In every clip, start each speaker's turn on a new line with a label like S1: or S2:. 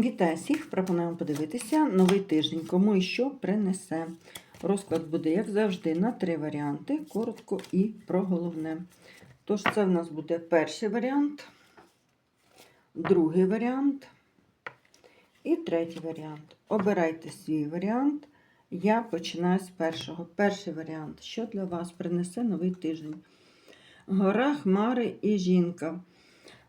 S1: Вітаю всіх! Пропонуємо подивитися новий тиждень, кому і що принесе. Розклад буде, як завжди, на три варіанти, коротко і про головне. Тож, це в нас буде перший варіант, другий варіант і третій варіант. Обирайте свій варіант. Я починаю з першого. Перший варіант. Що для вас принесе новий тиждень? Гора, хмари і жінка.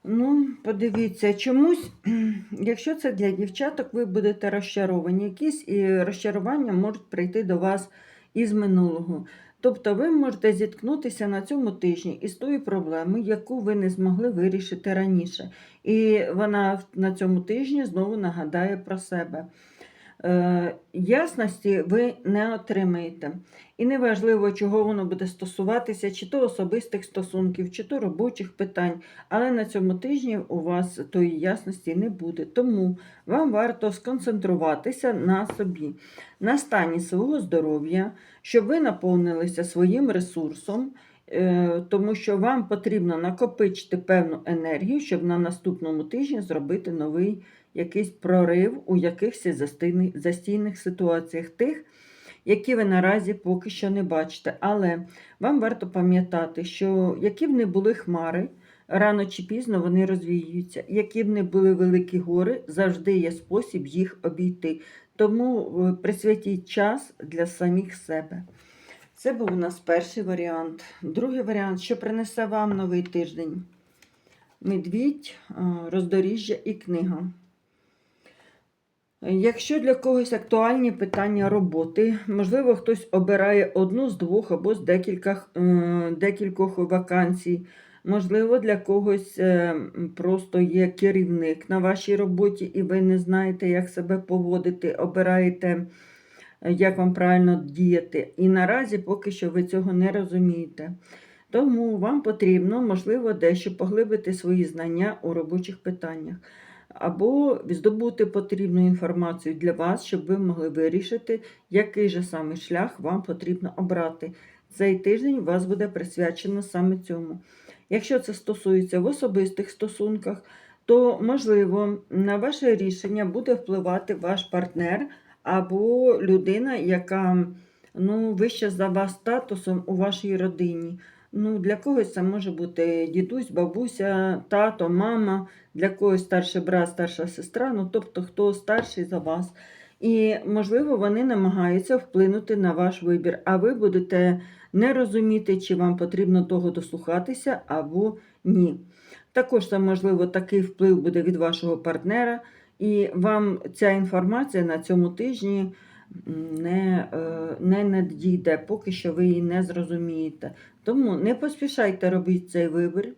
S1: Ну, подивіться, чомусь, якщо це для дівчаток, ви будете розчаровані. Якісь і розчарування можуть прийти до вас із минулого. Тобто ви можете зіткнутися на цьому тижні із тою проблемою, яку ви не змогли вирішити раніше. І вона на цьому тижні знову нагадає про себе. Е, ясності ви не отримаєте. І неважливо, чого воно буде стосуватися, чи то особистих стосунків, чи то робочих питань, але на цьому тижні у вас тої ясності не буде. Тому вам варто сконцентруватися на собі, на стані свого здоров'я, щоб ви наповнилися своїм ресурсом. е, Тому що вам потрібно накопичити певну енергію, щоб на наступному тижні зробити новий якийсь прорив у якихось застійних, ситуаціях тих, які ви наразі поки що не бачите. Але вам варто пам'ятати, що які б не були хмари, рано чи пізно вони розвіюються. Які б не були великі гори, завжди є спосіб їх обійти. Тому е, присвятіть час для самих себе. Це був у нас перший варіант. Другий варіант, що принесе вам новий тиждень. Медвідь, е, роздоріжжя і книга. Якщо для когось актуальні питання роботи, можливо, хтось обирає одну з двох або з декількох, е, декількох вакансій, можливо, для когось е, просто є керівник на вашій роботі, і ви не знаєте, як себе поводити, обираєте, е, як вам правильно діяти. І наразі поки що ви цього не розумієте. Тому вам потрібно, можливо, дещо поглибити свої знання у робочих питаннях або здобути потрібну інформацію для вас, щоб ви могли вирішити, який же саме шлях вам потрібно обрати. Цей тиждень у вас буде присвячено саме цьому. Якщо це стосується в особистих стосунках, то, можливо, на ваше рішення буде впливати ваш партнер або людина, яка ну, вища за вас статусом у вашій родині. Ну, Для когось це може бути дідусь, бабуся, тато, мама, для когось старший брат, старша сестра, ну тобто хто старший за вас. І, можливо, вони намагаються вплинути на ваш вибір, а ви будете не розуміти, чи вам потрібно того дослухатися або ні. Також це, можливо, такий вплив буде від вашого партнера, і вам ця інформація на цьому тижні не, е, не надійде, поки що ви її не зрозумієте. Тому не поспішайте робити цей вибір.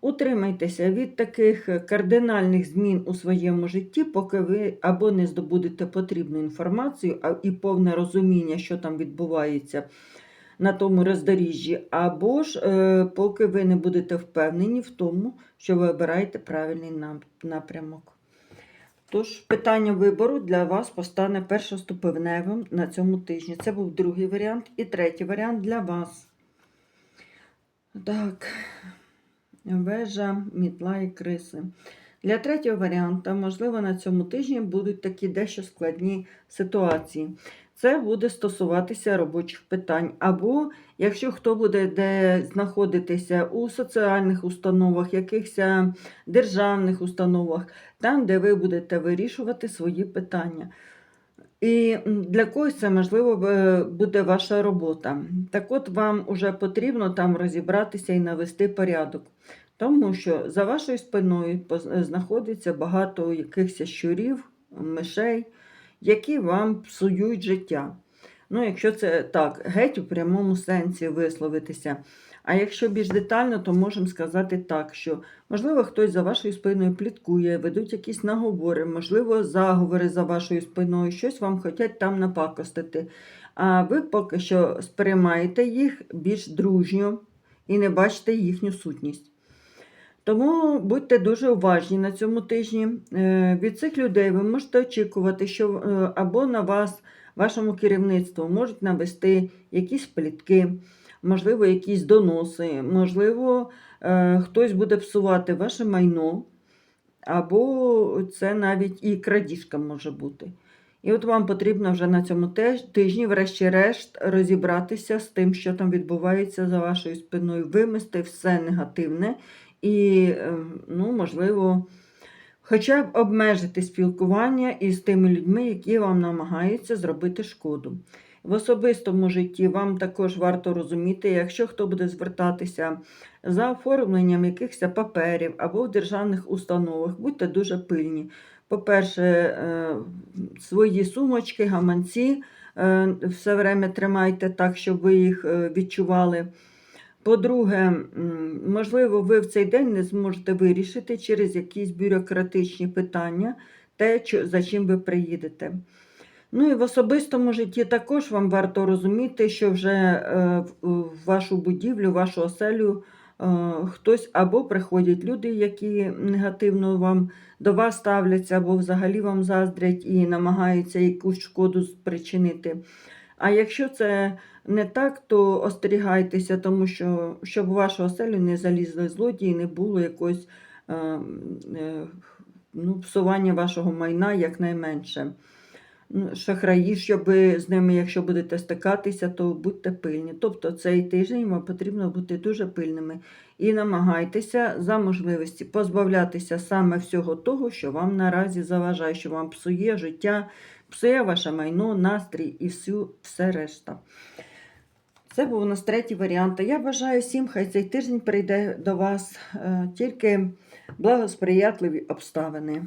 S1: Утримайтеся від таких кардинальних змін у своєму житті, поки ви або не здобудете потрібну інформацію і повне розуміння, що там відбувається на тому роздоріжжі, або ж е, поки ви не будете впевнені в тому, що ви обираєте правильний напрямок. Тож, питання вибору для вас постане першоступеневим на цьому тижні. Це був другий варіант. І третій варіант для вас. Так, вежа, мітла і криси. Для третього варіанта, можливо, на цьому тижні будуть такі дещо складні ситуації. Це буде стосуватися робочих питань. Або якщо хто буде де знаходитися у соціальних установах, якихось державних установах, там, де ви будете вирішувати свої питання. І для когось це, можливо, буде ваша робота. Так от вам вже потрібно там розібратися і навести порядок. Тому що за вашою спиною знаходиться багато якихось щурів, мишей які вам псують життя. Ну, якщо це так, геть у прямому сенсі висловитися. А якщо більш детально, то можемо сказати так, що, можливо, хтось за вашою спиною пліткує, ведуть якісь наговори, можливо, заговори за вашою спиною, щось вам хочуть там напакостити. А ви поки що сприймаєте їх більш дружньо і не бачите їхню сутність. Тому будьте дуже уважні на цьому тижні. Е, від цих людей ви можете очікувати, що е, або на вас, вашому керівництву, можуть навести якісь плітки, можливо, якісь доноси, можливо, е, хтось буде псувати ваше майно. або це навіть і крадіжка може бути. І от вам потрібно вже на цьому тижні, врешті-решт, розібратися з тим, що там відбувається за вашою спиною, вимести все негативне і, е, ну, можливо, хоча б обмежити спілкування із тими людьми, які вам намагаються зробити шкоду. В особистому житті вам також варто розуміти, якщо хто буде звертатися за оформленням якихось паперів або в державних установах, будьте дуже пильні. По-перше, е, свої сумочки, гаманці е, все время тримайте так, щоб ви їх е, відчували. По-друге, можливо, ви в цей день не зможете вирішити через якісь бюрократичні питання те, за чим ви приїдете. Ну і в особистому житті також вам варто розуміти, що вже е, в- вашу будівлю, вашу оселю е, хтось або приходять люди, які негативно вам до вас ставляться, або взагалі вам заздрять і намагаються якусь шкоду спричинити. А якщо це не так, то остерігайтеся, тому що щоб в вашу оселю не залізли злодії, не було якогось е, е, ну, псування вашого майна якнайменше. Шахраї, щоб з ними, якщо будете стикатися, то будьте пильні. Тобто цей тиждень вам потрібно бути дуже пильними і намагайтеся за можливості позбавлятися саме всього того, що вам наразі заважає, що вам псує життя, псує ваше майно, настрій і всю, все решта. Це був у нас третій варіант. Я бажаю всім, хай цей тиждень прийде до вас е, тільки благосприятливі обставини.